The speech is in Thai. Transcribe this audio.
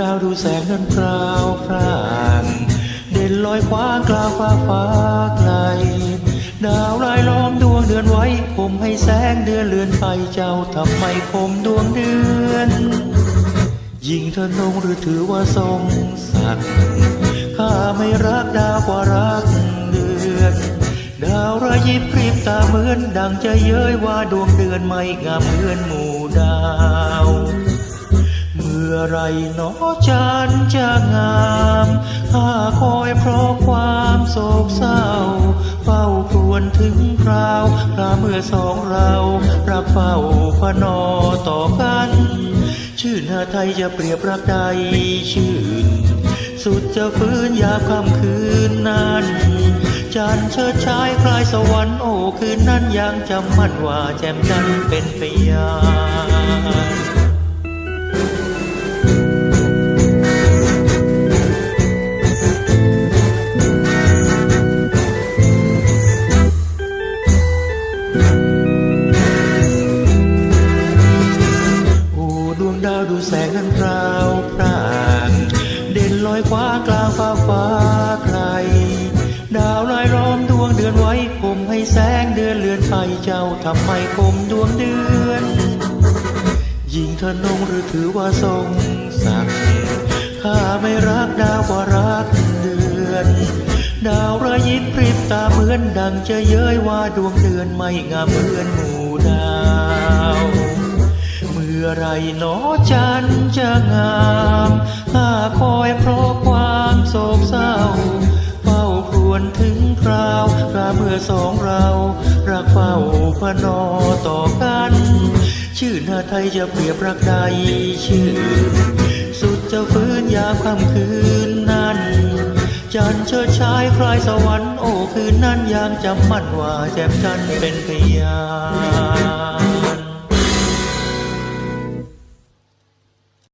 ดาวดูแสงนั้นพราวพรางเด่นลอยคว้างกลางฟ้าฟ้าไกลดาวรายล้อมดวงเดือนไว้ ผมให้แสงเดือนเลือนไปเจ้าทำไมคมดวงเดือน ยิ่งเธอนงหรือถือว่าทรงศักดิ์ข้าไม่รักดาวกว่ารักเดือน ดาวระยิบพริบตาเหมือนดังจะเย้ยว่าดวงเดือนไม่งามเหมือนหมู่ดาว ไรหนอจันจะงามข้าคอยเพราะความโศกเศร้าเฝ้าครวญถึงคราวคราเมื่อสองเรารักเฝ้าพนอต่อกัน ชื่นหาไทยจะเปรียบรักใดชื่น สุดจะฟื้นยาค่ำคืนนั้นจันเชิดชายคลายสวรรค์โอ้คืนนั้นยังจำมั่นว่าแจ่มจันเป็นพยา คว้ากลางฟ้าฟ้าไกล ดาวลายล้อมดวงเดือนไว้ผมให้แสงเดือนเลือนไปเจ้าทำไมคมดวงเดือนยิ่งเธนงหรือถือว่าทรงศักดิ์ข้าไม่รักดาวกว่ารักเดือน ดาวระยิบพริบตาเหมือนดังจะเย้ยว่าดวงเดือนไม่งามเหมือนหมู่ดาวเมื่อไรหนอจันจะงาม คราวคราเมื่อสองเรารักเฝ้าพนอต่อกัน ชื่อนาไทยจะเปรียบรักใดชื่อ สุดจะฟื้นยามค่ำคืนนั้น จันทร์เชิดชายคลายสวรรค์โอ้คืนนั้นยังจำมั่นว่าแจ่มจันทร์เป็นพยาน